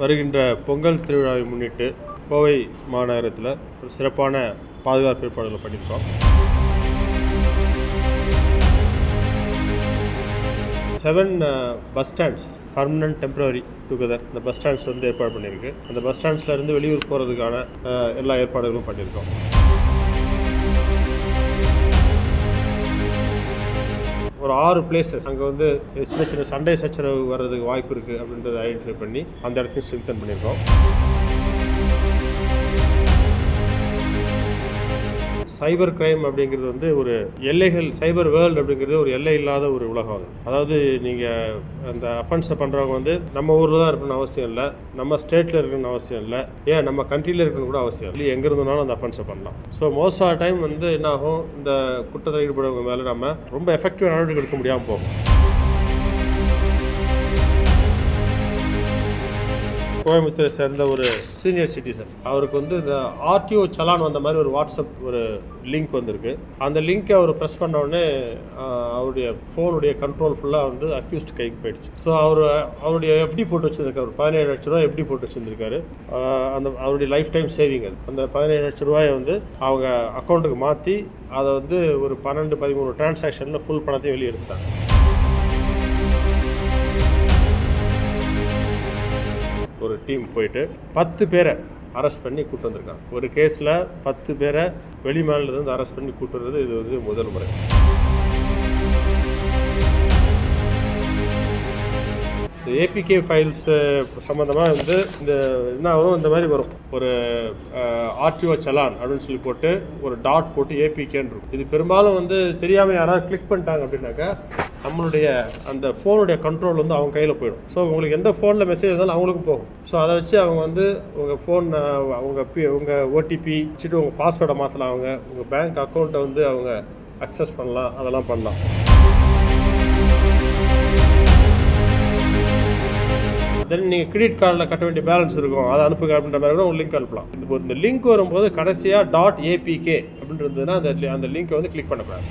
வருகின்ற பொங்கல் திருவிழாவை முன்னிட்டு கோவை மாநகரத்தில் ஒரு சிறப்பான பாதுகாப்பு ஏற்பாடுகளை பண்ணியிருக்கோம். Seven bus stands permanent temporary together இந்த பஸ் ஸ்டாண்ட்ஸ் வந்து ஏற்பாடு பண்ணியிருக்கு. அந்த பஸ் ஸ்டாண்ட்ஸ்லேருந்து வெளியூர் போகிறதுக்கான uh, எல்லா ஏற்பாடுகளும் பண்ணியிருக்கோம். ஒரு ஆறு பிளேசஸ் அங்கே வந்து சின்ன சின்ன சண்டை சச்சரவு வர்றதுக்கு வாய்ப்பு இருக்குது அப்படின்றத ஐடென்டிஃபை பண்ணி அந்த இடத்தையும் ஸ்ட்ரென்தன் பண்ணியிருக்கோம். சைபர் கிரைம் அப்படிங்கிறது வந்து ஒரு எல்லைகள் சைபர் வேர்ல்டு அப்படிங்கிறது ஒரு எல்லை இல்லாத ஒரு உலகம் அது. அதாவது நீங்கள் அந்த அஃபென்ஸை பண்ணுறவங்க வந்து நம்ம ஊரில் தான் இருக்கணும்னு அவசியம் இல்லை. நம்ம ஸ்டேட்டில் இருக்கணும்னு அவசியம் இல்லை. ஏன்? நம்ம கண்ட்ரியில் இருக்கணும் கூட அவசியம் இல்லை. எங்கே இருந்தாலும் அந்த அஃபென்ஸை பண்ணலாம். ஸோ மோஸ்ட் ஆஃப் டைம் வந்து என்ன ஆகும்? இந்த குற்றத்தில் ஈடுபடுறவங்க மேலே நம்ம ரொம்ப எஃபெக்டிவ் நடவடிக்கை எடுக்க முடியாமல் போகும். கோயம்புத்தூரை சேர்ந்த ஒரு சீனியர் சிட்டிசன் அவருக்கு வந்து இந்த ஆர்டிஓ சலான் வந்த மாதிரி ஒரு வாட்ஸ்அப் ஒரு லிங்க் வந்திருக்கு. அந்த லிங்க்கை அவர் ப்ரெஸ் பண்ண உடனே அவருடைய ஃபோனுடைய கண்ட்ரோல் ஃபுல்லாக வந்து அக்யூஸ்ட் கைக்கு போயிடுச்சு. ஸோ அவர் அவருடைய எஃப்டி போட்டு வச்சிருக்காரு பதினேழு லட்ச ரூபா எஃப்டி போட்டு வச்சிருந்திருக்காரு. அந்த அவருடைய லைஃப் டைம் சேவிங் அது. அந்த பதினேழு லட்ச ரூபாயை வந்து அவங்க அக்கௌண்ட்டுக்கு மாற்றி அதை வந்து ஒரு பன்னெண்டு பதிமூணு டிரான்சாக்ஷனில் ஃபுல் பணத்தையும் வெளியே எடுத்துட்டாங்க. ஒரு டீம் போயிட்டு பத்து பேரை அரெஸ்ட் பண்ணி கூட்டு வந்திருக்காங்க. ஒரு கேஸில் பத்து பேரை வெளி மாநிலத்திலிருந்து அரெஸ்ட் பண்ணி கூட்டு வர்றது இது வந்து முதல் முறை. இந்த ஏபிகே ஃபைல்ஸ் சம்மந்தமாக வந்து இந்த என்ன ஆகும் இந்த மாதிரி வரும். ஒரு ஆர்டிஓ சலான் அப்படின்னு சொல்லி போட்டு ஒரு டாட் போட்டு ஏபிகேன்னு இருக்கும். இது பெரும்பாலும் வந்து தெரியாமல் யாராவது கிளிக் பண்ணிட்டாங்க அப்படின்னாக்கா நம்மளுடைய அந்த ஃபோனுடைய கண்ட்ரோல் வந்து அவங்க கையில் போயிடும். ஸோ உங்களுக்கு எந்த ஃபோனில் மெசேஜ் இருந்தாலும் அவங்களுக்கு போகும். ஸோ அதை வச்சு அவங்க வந்து உங்கள் ஃபோன் உங்கள் பி உங்கள் ஓடிபி வச்சுட்டு உங்கள் பாஸ்வேர்டை மாற்றலாம் அவங்க. உங்கள் பேங்க் அக்கௌண்ட்டை வந்து அவங்க அக்சஸ் பண்ணலாம். அதெல்லாம் பண்ணலாம். தென் நீங்கள் கிரெடிட் கார்டில் கட்ட வேண்டிய பேலன்ஸ் இருக்கும். அதை அனுப்புங்க அப்படின்ற மாதிரி கூட ஒரு லிங்க் அனுப்பலாம். இப்போ இந்த லிங்க் வரும்போது கடைசியாக டாட் ஏபிகே அப்படின்னு இருந்ததுன்னா அந்த அந்த லிங்கை வந்து கிளிக் பண்ணக்கூடாது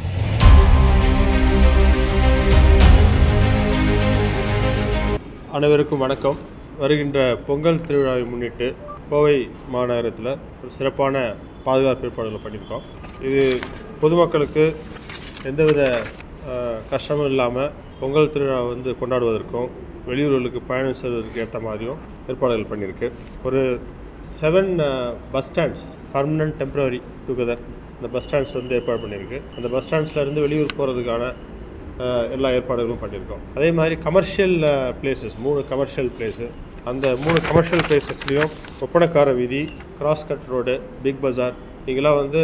அனைவருக்கும் வணக்கம். வருகின்ற பொங்கல் திருவிழாவை முன்னிட்டு கோவை மாநகரத்தில் ஒரு சிறப்பான பாதுகாப்பு ஏற்பாடுகளை பண்ணியிருக்கோம். இது பொதுமக்களுக்கு எந்தவித கஷ்டமும் இல்லாமல் பொங்கல் திருவிழா வந்து கொண்டாடுவதற்கும் வெளியூர்களுக்கு பயணம் செய்வதற்கு ஏற்ற மாதிரியும் ஏற்பாடுகள் பண்ணியிருக்கு. ஒரு seven bus stands permanent temporary together இந்த பஸ் ஸ்டாண்ட்ஸ் வந்து ஏற்பாடு பண்ணியிருக்கு. அந்த பஸ் ஸ்டாண்ட்ஸ்லேருந்து வெளியூர் போகிறதுக்கான எல்லா ஏற்பாடுகளும் பண்ணியிருக்கோம். அதே மாதிரி கமர்ஷியல் பிளேசஸ் மூணு கமர்ஷியல் பிளேஸு அந்த மூணு கமர்ஷியல் பிளேசஸ்லேயும் ஒப்பனக்கார வீதி cross cut road Big Bazaar இங்கெல்லாம் வந்து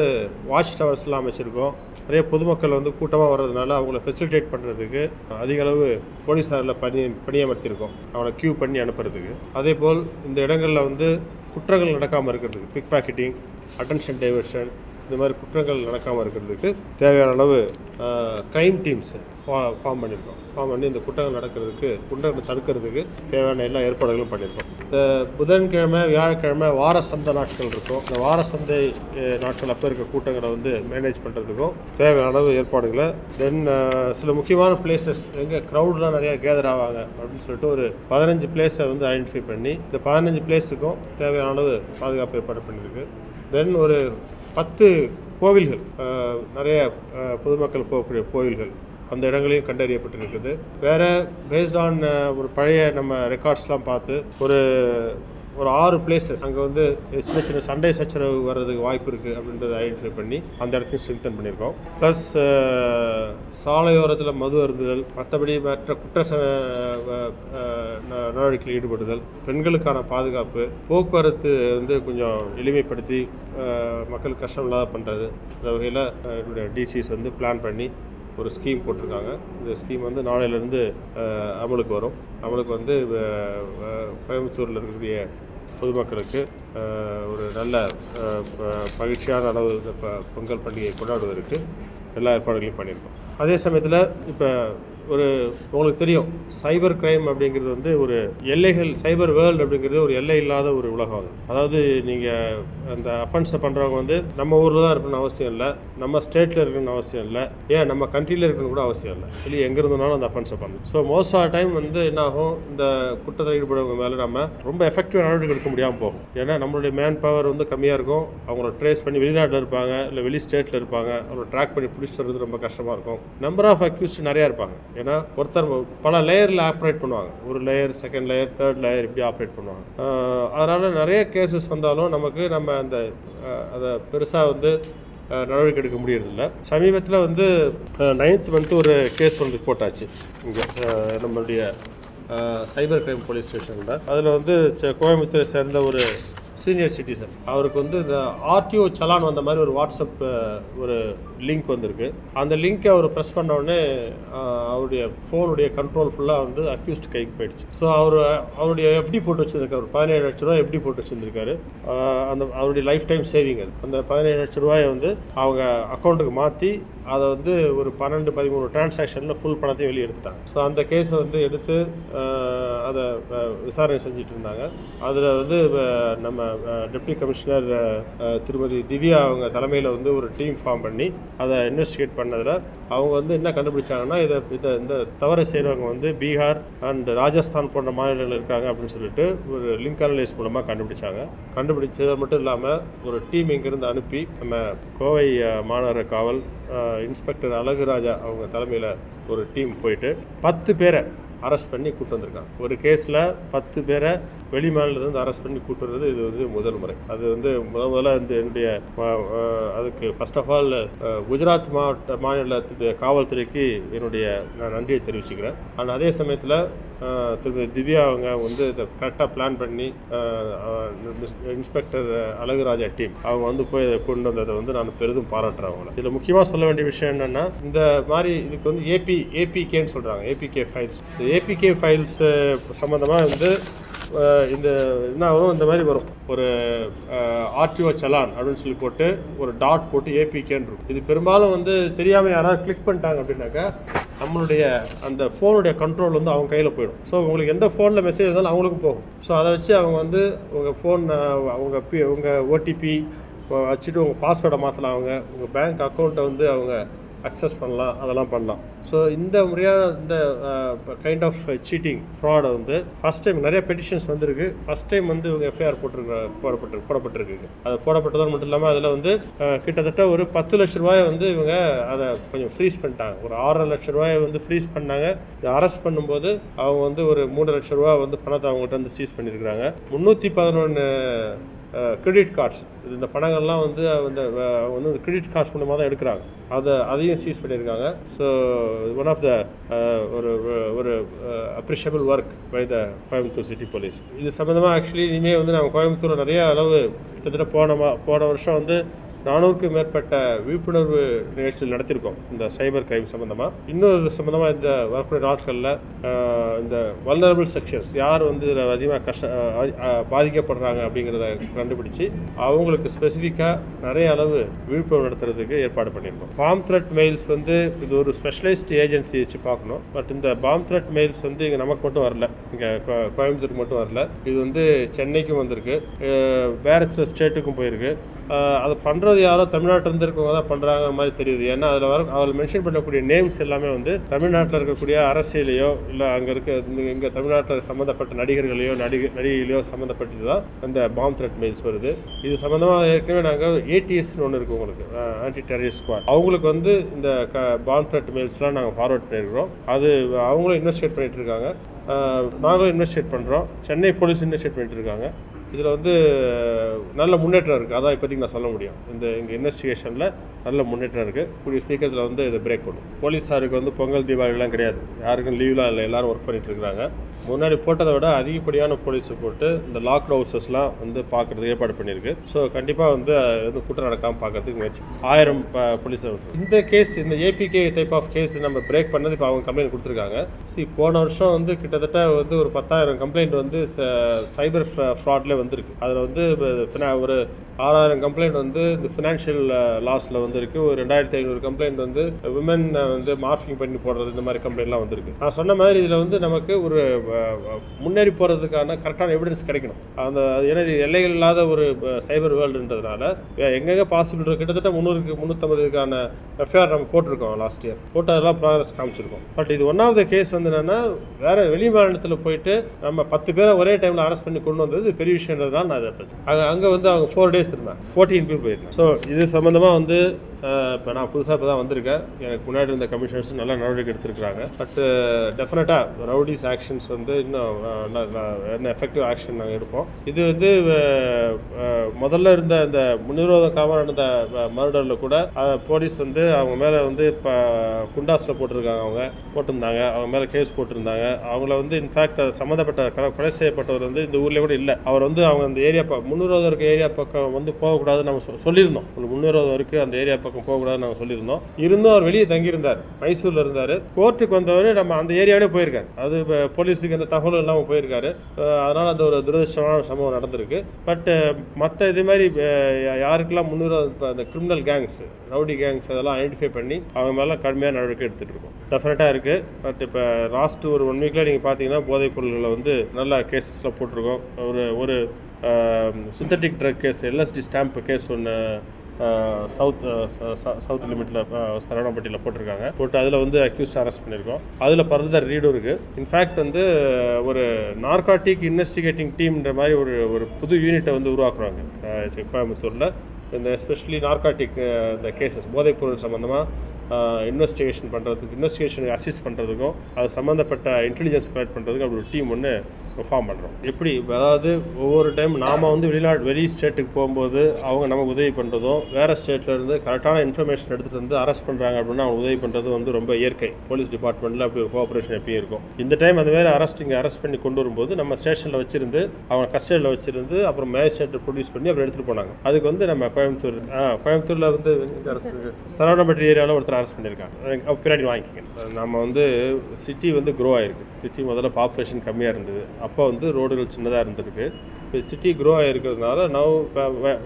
வாட்ச் டவர்ஸ்லாம் அமைச்சிருக்கோம். நிறைய பொதுமக்கள் வந்து கூட்டமாக வர்றதுனால அவங்கள ஃபெசிலிட்டேட் பண்ணுறதுக்கு அதிக அளவு போலீஸாரில் பணி பணியமர்த்தியிருக்கோம். அவங்கள க்யூ பண்ணி அனுப்புறதுக்கு. அதே போல் இந்த இடங்களில் வந்து குற்றங்கள் நடக்காமல் இருக்கிறதுக்கு பிக் பாக்கெட்டிங் அட்டென்ஷன் டைவர்ஷன் இந்த மாதிரி குற்றங்கள் நடக்காமல் இருக்கிறதுக்கு தேவையான அளவு க்ரைம் டீம்ஸ் ஃபார்ம் பண்ணியிருக்கோம் ஃபார்ம் பண்ணி இந்த குற்றங்கள் நடக்கிறதுக்கு குற்றங்களை தடுக்கிறதுக்கு தேவையான எல்லா ஏற்பாடுகளும் பண்ணியிருக்கோம் இந்த புதன்கிழமை வியாழக்கிழமை வார சந்தை நாட்கள் இருக்கும். இந்த வார சந்தை நாட்கள் அப்போ இருக்க கூட்டங்களை வந்து மேனேஜ் பண்ணுறதுக்கும் தேவையான அளவு ஏற்பாடுகளை தென் சில முக்கியமான பிளேசஸ் எங்கே க்ரௌட்லாம் நிறையா கேதர் ஆவாங்க அப்படின்னு சொல்லிட்டு ஒரு பதினஞ்சு பிளேஸை வந்து ஐடென்டிஃபை பண்ணி இந்த பதினஞ்சு பிளேஸுக்கும் தேவையான அளவு பாதுகாப்பு ஏற்பாடு பண்ணியிருக்கு தென் ஒரு பத்து கோவில்கள் நிறைய பொதுமக்கள் போகக்கூடிய கோவில்கள் அந்த இடங்களையும் கண்டறியப்பட்டிருக்குது வேற பேஸ்ட் ஆன் ஒரு பழைய நம்ம ரெக்கார்ட்ஸ்லாம் பார்த்து ஒரு ஒரு ஆறு பிளேசஸ் அங்கே வந்து சின்ன சின்ன சண்டை சச்சரவு வர்றதுக்கு வாய்ப்பு இருக்குது அப்படின்றத ஐடென்டிஃபை பண்ணி அந்த இடத்தையும் ஸ்ட்ரெங்தன் பண்ணியிருக்கோம். ப்ளஸ் சாலையோரத்தில் மது அருந்துதல் மற்றபடி மற்ற குற்ற ச- ந- நடவடிக்கையில் ஈடுபடுதல் பெண்களுக்கான பாதுகாப்பு போக்குவரத்து வந்து கொஞ்சம் எளிமைப்படுத்தி மக்கள் கஷ்டம் இல்லாத பண்ணுறது அந்த வகையில் என்னுடைய டிசிஸ் வந்து பிளான் பண்ணி ஒரு ஸ்கீம் போட்டிருக்காங்க. இந்த ஸ்கீம் வந்து நாளையிலேருந்து அமலுக்கு வரும். அமலுக்கு வந்து கோயம்புத்தூரில் இருக்கக்கூடிய பொதுமக்களுக்கு ஒரு நல்ல ப- மகிழ்ச்சியான அளவு பொங்கல் பண்டிகையை கொண்டாடுவதற்கு எல்லா ஏற்பாடுகளையும் பண்ணியிருக்கோம். அதே சமயத்தில் இப்போ ஒரு உங்களுக்கு தெரியும் சைபர் கிரைம் அப்படிங்கிறது வந்து ஒரு எல்லைகள் சைபர் வேர்ல்டு அப்படிங்கிறது ஒரு எல்லை இல்லாத ஒரு உலகம் அது. அதாவது நீங்கள் அந்த அஃபென்ஸை பண்ணுறவங்க வந்து நம்ம ஊரில் தான் இருக்கணும்னு அவசியம் இல்லை நம்ம ஸ்டேட்டில் இருக்கணும்னு அவசியம் இல்லை ஏன் நம்ம கண்ட்ரியில் இருக்கணும் கூட அவசியம் இல்லை. வெளியே எங்கே இருந்தாலும் அந்த அஃபென்ஸை பண்ணணும். ஸோ மோஸ்ட் ஆஃப் டைம் வந்து என்ன ஆகும் இந்த குற்றத்தில் ஈடுபடுறவங்க மேலே நம்ம ரொம்ப எஃபெக்டிவ் நடவடிக்கை எடுக்க முடியாமல் போகும். ஏன்னா நம்மளுடைய மேன் பவர் வந்து கம்மியாக இருக்கும் அவங்கள ட்ரேஸ் பண்ணி வெளிநாட்டில் இருப்பாங்க இல்லை வெளி ஸ்டேட்டில் இருப்பாங்க அவங்கள ட்ராக் பண்ணி பிடிச்சிட்டு வர்றது ரொம்ப கஷ்டமாக இருக்கும். நம்பர் ஆஃப் அக்யூஸ்ட் நிறையா இருப்பாங்க. ஏன்னா ஒருத்தர் பல லேயரில் ஆப்ரேட் பண்ணுவாங்க. ஒரு layer second layer third layer இப்படி ஆப்ரேட் பண்ணுவாங்க. அதனால் நிறைய கேசஸ் வந்தாலும் நமக்கு நம்ம அந்த அதை பெருசாக வந்து நடவடிக்கை எடுக்க முடியறதில்ல. சமீபத்தில் வந்து நைன்த் வந்து ஒரு கேஸ் ஒன்று ரிப்போர்ட் ஆச்சு இங்கே நம்மளுடைய சைபர் கிரைம் போலீஸ் ஸ்டேஷனில் அதில் வந்து கோயம்புத்தூரை சேர்ந்த ஒரு சீனியர் சிட்டிசன் அவருக்கு வந்து இந்த ஆர்டிஓ சலான் வந்த மாதிரி ஒரு வாட்ஸ்அப் ஒரு லிங்க் வந்திருக்கு. அந்த லிங்க்கை அவர் ப்ரெஸ் பண்ண உடனே அவருடைய ஃபோனுடைய கண்ட்ரோல் ஃபுல்லாக வந்து அக்யூஸ்ட் கைக்கு போயிடுச்சு. ஸோ அவர் அவருடைய எஃப்டி போட்டு வச்சுருக்காரு ஒரு பதினேழு லட்ச ரூபா எஃப்டி போட்டு வச்சுருந்துருக்காரு. அந்த அவருடைய லைஃப் டைம் சேவிங் அது. அந்த பதினேழு லட்ச ரூபாயை வந்து அவங்க அக்கௌண்ட்டுக்கு மாற்றி அதை வந்து ஒரு பன்னெண்டு பதிமூணு டிரான்சாக்ஷனில் ஃபுல் பணத்தையும் வெளியே எடுத்துட்டாங்க. ஸோ அந்த கேஸை வந்து எடுத்து அதை விசாரணை செஞ்சுட்டு இருந்தாங்க. அதில் வந்து நம்ம டெப்டி கமிஷனர் திருமதி திவ்யா அவங்க தலைமையில் வந்து ஒரு டீம் ஃபார்ம் பண்ணி அதை இன்வெஸ்டிகேட் பண்ணதில் அவங்க வந்து என்ன கண்டுபிடிச்சாங்கன்னா இதை இதை இந்த தவறை செய்கிறவங்க வந்து பீகார் அண்ட் ராஜஸ்தான் போன்ற மாநிலங்கள் இருக்காங்க அப்படின்னு சொல்லிட்டு ஒரு லிங்க் அனலைஸ் மூலமாக கண்டுபிடிச்சாங்க. கண்டுபிடிச்சது மட்டும் இல்லாமல் ஒரு டீம் இங்கேருந்து அனுப்பி நம்ம கோவை மாநகர காவல் இன்ஸ்பெக்டர் அழகுராஜா அவங்க தலைமையில் ஒரு டீம் போயிட்டு பத்து பேரை அரெஸ்ட் பண்ணி கூப்பிட்டு வந்திருக்காங்க. ஒரு கேஸில் பத்து பேரை வெளி மாநிலத்திலிருந்து அரெஸ்ட் பண்ணி கூட்டு வர்றது இது வந்து முதல் முறை. அது வந்து முத முதல்ல இந்த என்னுடைய அதுக்கு ஃபர்ஸ்ட் ஆஃப் ஆல் குஜராத் மாவட்ட மாநிலத்துடைய காவல்துறைக்கு என்னுடைய நான் நன்றியை தெரிவிச்சுக்கிறேன். ஆனால் அதே சமயத்தில் திருமதி திவ்யா அவங்க வந்து இதை கரெக்டாக பிளான் பண்ணி இன்ஸ்பெக்டர் அழகுராஜா டீம் அவங்க வந்து போய் இதை கொண்டு வந்ததை வந்து நான் பெரிதும் பாராட்டுறேன் அவங்கள. இதில் முக்கியமாக சொல்ல வேண்டிய விஷயம் என்னென்னா இந்த மாதிரி இதுக்கு வந்து ஏபி ஏபிகேன்னு சொல்கிறாங்க ஏபிகே ஃபைல்ஸ் இந்த ஏபிகே ஃபைல்ஸ் சம்மந்தமாக வந்து இந்த என்ன வரும் இந்த மாதிரி வரும். ஒரு ஆர்டிஓ சலான் அப்படின்னு சொல்லி போட்டு ஒரு டாட் போட்டு ஏபிகேன்னு இருக்கும். இது பெரும்பாலும் வந்து தெரியாமல் யாராவது கிளிக் பண்ணிட்டாங்க அப்படின்னாக்கா நம்மளுடைய அந்த ஃபோனுடைய கண்ட்ரோல் வந்து அவங்க கையில் போயிடும். ஸோ உங்களுக்கு எந்த ஃபோனில் மெசேஜ் இருந்தாலும் அவங்களுக்கு போகும். ஸோ அதை வச்சு அவங்க வந்து உங்கள் ஃபோன் அவங்க பி உங்கள் ஓடிபி வச்சுட்டு உங்கள் பாஸ்வேர்டை மாற்றலாம் அவங்க. உங்கள் பேங்க் அக்கௌண்ட்டை வந்து அவங்க அக்சஸ் பண்ணலாம் அதெல்லாம் பண்ணலாம். ஸோ இந்த முறையாக இந்த கைண்ட் ஆஃப் சீட்டிங் ஃப்ராடை வந்து ஃபஸ்ட் டைம் நிறைய பெட்டிஷன்ஸ் வந்திருக்கு. ஃபஸ்ட் டைம் வந்து இவங்க எஃப்ஐஆர் போட்டிருக்க போடப்பட்டு போடப்பட்டிருக்கு அது போடப்பட்டதோடு மட்டும் இல்லாமல் அதில் வந்து கிட்டத்தட்ட ஒரு பத்து லட்ச ரூபாயை வந்து இவங்க அதை கொஞ்சம் ஃப்ரீஸ் பண்ணிட்டாங்க. ஒரு ஆறரை லட்ச ரூபாயை வந்து ஃப்ரீஸ் பண்ணாங்க. இதை அரெஸ்ட் பண்ணும்போது அவங்க வந்து ஒரு மூணு லட்ச ரூபா வந்து பணத்தை அவங்ககிட்ட வந்து சீஸ் பண்ணியிருக்கிறாங்க. முந்நூற்றி பதினொன்று கிரெடிட் கார்ட்ஸ் இந்த பணங்கள்லாம் வந்து அந்த வந்து அவங்க வந்து கிரெடிட் கார்ட்ஸ் மூலமாக தான் எடுக்கிறாங்க. அதை அதையும் சீஸ் பண்ணியிருக்காங்க. ஸோ ஒன் ஆஃப் த ஒரு ஒரு appreciable work by the Coimbatore city police இது சம்மந்தமாக ஆக்சுவலி இனிமேல் வந்து நம்ம கோயம்புத்தூரில் நிறைய அளவு கிட்டத்தட்ட போன போன வருஷம் வந்து நானூறுக்கும் மேற்பட்ட விழிப்புணர்வு நிகழ்ச்சிகள் நடத்தியிருக்கோம். இந்த சைபர் கிரைம் சம்மந்தமாக இன்னொரு சம்மந்தமாக இந்த வரக்கூடிய நாட்களில் இந்த வல்னரபிள் செக்ஷன்ஸ் யார் வந்து இதில் அதிகமாக கஷ்ட பாதிக்கப்படுறாங்க அப்படிங்கிறத கண்டுபிடிச்சு அவங்களுக்கு ஸ்பெசிஃபிக்காக நிறைய அளவு விழிப்புணர்வு நடத்துறதுக்கு ஏற்பாடு பண்ணியிருக்கோம். பாம் த்ரெட் மெயில்ஸ் வந்து இது ஒரு ஸ்பெஷலைஸ்ட் ஏஜென்சி வச்சு பார்க்கணும். பட் இந்த பாம் த்ரெட் மெயில்ஸ் வந்து இங்கே நமக்கு மட்டும் வரல. இங்கே கோயம்புத்தூருக்கு மட்டும் வரல. இது வந்து சென்னைக்கும் வந்திருக்கு. வேறு சில ஸ்டேட்டுக்கும் போயிருக்கு. அதை பண்ணுறது யாரோ தமிழ்நாட்டில் இருக்கவங்க தான் பண்ணுறாங்க மாதிரி தெரியுது. ஏன்னா அதில் வர அதில் மென்ஷன் பண்ணக்கூடிய நேம்ஸ் எல்லாமே வந்து தமிழ்நாட்டில் இருக்கக்கூடிய அரசியலையோ இல்லை அங்கே இருக்க இங்கே தமிழ்நாட்டில் சம்மந்தப்பட்ட நடிகர்களையோ நடிகை நடிகைகளையோ சம்மந்தப்பட்டது தான் அந்த பாம் த்ரெட் மெயில்ஸ் வருது. இது சம்மந்தமாக ஏற்கனவே நாங்கள் ஏடிஎஸ்னு ஒன்று இருக்குது உங்களுக்கு ஆன்டி டெரரிஸ்ட் ஸ்குவாட் அவங்களுக்கு வந்து இந்த க பாம் த்ரெட் மெயில்ஸ்லாம் நாங்கள் ஃபார்வர்ட் பண்ணியிருக்கிறோம். அது அவங்களும் இன்வெஸ்டிகேட் பண்ணிட்டு இருக்காங்க. நாங்களும் இன்வெஸ்டிகேட் பண்ணுறோம் சென்னை போலீஸ் இன்வெஸ்டிகேட் பண்ணிட்டு இருக்காங்க. இதில் வந்து நல்ல முன்னேற்றம் இருக்குது. அதான் இப்போதைக்கு நான் சொல்ல முடியும். இந்த எங்கள் இன்வெஸ்டிகேஷனில் நல்ல முன்னேற்றம் இருக்குது. கூடிய சீக்கிரத்தில் வந்து இதை பிரேக் பண்ணும் போலீஸாருக்கு வந்து பொங்கல் தீபாவளிலாம் கிடையாது. யாருக்கும் லீவ்லாம் இல்லை. எல்லோரும் ஒர்க் பண்ணிகிட்டு இருக்காங்க முன்னாடி போட்டதை விட அதிகப்படியான போலீஸை போட்டு இந்த லாக் ஹவுசஸ்லாம் வந்து பார்க்குறதுக்கு ஏற்பாடு பண்ணியிருக்கு. ஸோ கண்டிப்பாக வந்து வந்து குற்றம் நடக்காமல் பார்க்குறதுக்கு முயற்சி. ஆயிரம் போலீஸ் இந்த கேஸ் இந்த ஏபிகே டைப் ஆஃப் கேஸ் நம்ம பிரேக் பண்ணது இப்போ அவங்க கம்ப்ளைண்ட் கொடுத்துருக்காங்க. ஸோ போன வருஷம் வந்து கிட்டத்தட்ட வந்து ஒரு பத்தாயிரம் கம்ப்ளைண்ட் வந்து சைபர் ஃப்ராட்ல வந்திருக்கு. அதில் வந்து இப்போ ஒரு ஆறாயிரம் கம்ப்ளைண்ட் வந்து இந்த ஃபினான்ஷியல் லாஸில் வந்திருக்கு. ஒரு ரெண்டாயிரத்தி ஐநூறு கம்ப்ளைண்ட் வந்து விமன் வந்து மார்ஃபிங் பண்ணி போடுறது இந்த மாதிரி கம்ப்ளைண்ட்லாம் வந்திருக்கு. நான் சொன்ன மாதிரி இதில் வந்து நமக்கு ஒரு முன்னேறி போகிறதுக்கான கரெக்டான எவிடன்ஸ் கிடைக்கணும். அந்த ஏன்னா இது எல்லைகள் இல்லாத ஒரு சைபர் வேர்ல்டுன்றதுனால எங்கெங்கே பாசிபிள் இருக்கு? கிட்டத்தட்ட முந்நூறுக்கு முந்நூற்றம்பதுக்கான எஃப்ஐஆர் நம்ம போட்டிருக்கோம் லாஸ்ட் இயர் போட்டு அதெல்லாம் ப்ராக்ரஸ் காமிச்சிருக்கோம். பட் இது ஒன் ஆஃப் த கேஸ் வந்து என்னென்னா வேறு வெளி மாநிலத்தில் போயிட்டு நம்ம பத்து பேரை ஒரே டைமில் அரெஸ்ட் பண்ணி கொண்டு வந்தது பெரிய விஷயம். விஷயன்றதுனால நான் அதை பற்றி அங்கே அங்கே வந்து அவங்க ஃபோர் டேஸ் இருந்தாங்க. ஃபோர்டீன் பேர் போயிருந்தேன் ஸோ இது சம்மந்தமாக வந்து இப்போ நான் புதுசாக இப்போ தான் வந்திருக்கேன். எனக்கு முன்னாடி இருந்த கமிஷனர்ஸ் நல்ல நடவடிக்கை எடுத்திருக்கிறாங்க. பட் டெஃபினட்டாக ரவுடிஸ் ஆக்ஷன்ஸ் வந்து இன்னும் என்ன எஃபெக்டிவ் ஆக்ஷன் நாங்கள் எடுப்போம். இது வந்து முதல்ல இருந்த இந்த முன்னிரோதக்காக நடந்த மர்டரில் கூட போலீஸ் வந்து அவங்க மேலே வந்து இப்போ குண்டாஸில் போட்டிருக்காங்க அவங்க. போட்டிருந்தாங்க. அவங்க மேலே கேஸ் போட்டிருந்தாங்க. அவங்கள வந்து இன்ஃபேக்ட் சம்மந்தப்பட்ட கொலை- கொலை செய்யப்பட்டவர் வந்து இந்த ஊர்லேயே கூட இல்லை. அவர் வந்து அவங்க அந்த ஏரியா முன்னிரோதம் இருக்க ஏரியா பக்கம் வந்து போகக்கூடாதுன்னு நம்ம சொல்லியிருந்தோம். முன்னிரோதம் இருக்குது அந்த ஏரியா பக்கம் போகக்கூடாதுன்னு நாங்கள் சொல்லியிருந்தோம். இருந்தும் அவர் வெளியே தங்கியிருந்தார். மைசூரில் இருந்தார். கோர்ட்டுக்கு வந்தவர் நம்ம அந்த ஏரியாவிலே போயிருக்காரு. அது இப்போ போலீஸுக்கு அந்த தகவல் இல்லாமல் போயிருக்காரு. அதனால் அந்த ஒரு துரதிருஷ்டமான சம்பவம் நடந்திருக்கு. பட்டு மற்ற இது மாதிரி யாருக்கெல்லாம் முன்னுரிமை இப்போ அந்த கிரிமினல் கேங்ஸ் ரவுடி கேங்ஸ் அதெல்லாம் ஐடென்டிஃபை பண்ணி அவங்க மேலே கடுமையான நடவடிக்கை எடுத்துகிட்டு இருக்கோம். டெஃபினட்டாக இருக்குது பட் இப்போ லாஸ்ட் ஒரு ஒன் வீக்கில் நீங்கள் பார்த்தீங்கன்னா போதைப் பொருள்களை வந்து நல்ல கேசஸில் போட்டிருக்கோம். ஒரு ஒரு synthetic drug case LSD stamp case ஒன்று சவுத் சவுத் லிமிட்டில் சரவணப்பட்டியில் போட்டிருக்காங்க. போட்டு அதில் வந்து அக்யூஸ்ட் அரெஸ்ட் பண்ணியிருக்கோம். அதில் பர்தர் ரீடும் இருக்குது இன்ஃபேக்ட் வந்து ஒரு நார்காட்டிக் இன்வெஸ்டிகேட்டிங் டீம்ன்ற மாதிரி ஒரு ஒரு புது யூனிட்டை வந்து உருவாக்குறாங்க. கோயம்புத்தூரில். இந்த எஸ்பெஷலி நார்காட்டிக் இந்த கேசஸ் போதைப்பொருள் சம்மந்தமாக இன்வெஸ்டிகேஷன் பண்ணுறதுக்கு இன்வெஸ்டிகேஷனுக்கு அசிஸ்ட் பண்ணுறதுக்கும் அது சம்மந்தப்பட்ட இன்டெலிஜென்ஸ் கலெக்ட் பண்ணுறதுக்கு அப்படி ஒரு டீம் ஒன்று பெர்ஃபார்ம் பண்ணுறோம் எப்படி? அதாவது ஒவ்வொரு டைம் நாம் வந்து வெளிநாடு வெளி ஸ்டேட்டுக்கு போகும்போது அவங்க நமக்கு உதவி பண்ணுறதும் வேறு ஸ்டேட்லேருந்து கரெக்டான இன்ஃபர்மேஷன் எடுத்துகிட்டு வந்து அரெஸ்ட் பண்ணுறாங்க அப்படின்னா அவங்க உதவி பண்ணுறது வந்து ரொம்ப இயற்கை. போலீஸ் டிபார்ட்மெண்ட்டில் அப்படி கோஆப்ரேஷன் எப்பயும் இருக்கும்? இந்த டைம் அந்த மாதிரி அரெஸ்ட் இங்கே அரெஸ்ட் பண்ணி கொண்டு வரும்போது நம்ம ஸ்டேஷனில் வச்சிருந்து அவங்க கஸ்டடியில் வச்சிருந்து அப்புறம் மேஜிஸ்ட்ரேட்டை ப்ரொடியூஸ் பண்ணி அப்புறம் எடுத்துகிட்டு போனாங்க. அதுக்கு வந்து நம்ம கோயம்புத்தூர் ஆ கோயம்புத்தூரில் வந்து எங்க சரவணப்பட்டி ஏரியாவில் ஒருத்தர் அரெஸ்ட் பண்ணியிருக்காங்க பின்னாடி வாங்கிக்கங்க. நம்ம வந்து சிட்டி வந்து க்ரோ ஆயிருக்கு. சிட்டி முதல்ல பாப்புலேஷன் கம்மியாக இருந்தது. அப்போ வந்து ரோடுகள் சின்னதாக இருந்திருக்கு. இப்போ சிட்டி க்ரோ ஆகிருக்கிறதுனால நவ்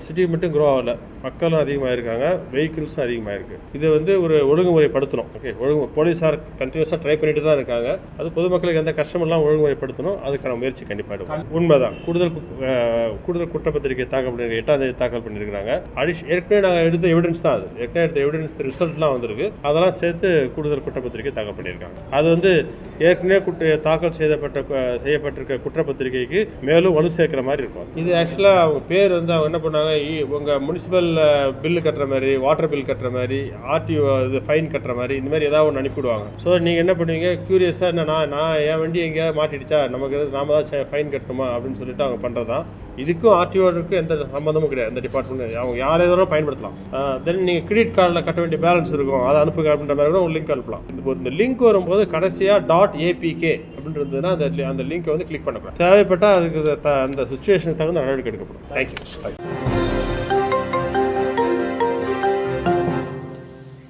சிட்டி மட்டும் க்ரோ ஆகலை. மக்களும் அதிகமாக இருக்காங்க வெஹிக்கிள்ஸும் அதிகமாக இருக்குது இதை வந்து ஒரு ஒழுங்குமுறைப்படுத்தணும். ஓகே ஒழுங்கு போலீஸார் கண்டினியூஸாக ட்ரை பண்ணிட்டு தான் இருக்காங்க. அது பொதுமக்களுக்கு எந்த கஷ்டமெல்லாம் ஒழுங்குமுறைப்படுத்தணும். அதுக்கான முயற்சி கண்டிப்பாக எடுக்கும் உண்மைதான். கூடுதல் கூடுதல் குற்றப்பத்திரிகை தாக்கல் பண்ணி எட்டாம் தேதி தாக்கல் பண்ணியிருக்காங்க அடிஷ் ஏற்கனவே நாங்கள் எடுத்த எவிடன்ஸ் தான் அது. ஏற்கனவே எடுத்த எவிடன்ஸ் ரிசல்ட்லாம் வந்திருக்கு. அதெல்லாம் சேர்த்து கூடுதல் குற்றப்பத்திரிகை தாக்கல் பண்ணியிருக்காங்க. அது வந்து ஏற்கனவே குற்ற தாக்கல் செய்யப்பட்ட செய்யப்பட்டிருக்க குற்றப்பத்திரிகைக்கு மேலும் வலு சேர்க்கிற மாதிரி இருக்கும் இது ஆக்சுவலாக அவங்க பேர் வந்து அவங்க என்ன பண்ணாங்க இ- முனிசிபல் பில்லு கட்டுற மாதிரி வாட்டர் பில் கட்டுற மாதிரி ஆர்டிஓ இது ஃபைன் கட்டுற மாதிரி இந்த மாதிரி ஏதாவது ஒன்று அனுப்பிவிடுவாங்க. ஸோ நீங்கள் என்ன பண்ணுவீங்க க்யூரியஸாக என்ன நான் என் வண்டி எங்கேயாவது மாட்டிடுச்சா நமக்கு எதுவும் நாம தான் ஃபைன் கட்டணுமா அப்படின்னு சொல்லிட்டு அவங்க பண்ணுறதான் இதுக்கும் ஆர்டிஓருக்கு எந்த சம்மந்தமும் கிடையாது இந்த டிபார்ட்மெண்ட் அவங்க யார் எதுவும் பயன்படுத்தலாம். தென் நீங்கள் கிரெடிட் கார்டில் கட்ட வேண்டிய பேலன்ஸ் இருக்கும் அதை அனுப்புங்க அப்படின்ற மாதிரி கூட ஒரு லிங்க் அனுப்பலாம். இந்த லிங்க் வரும்போது கடைசியாக டாட் ஏபிகே அப்படின்றதுனா அந்த அந்த லிங்கை வந்து கிளிக் பண்ணக்கூடாது தேவைப்பட்டால் அதுக்கு த- அந்த சுச்சுவேஷனுக்கு தகுந்த நடவடிக்கை எடுக்கப்படும். தேங்க்யூ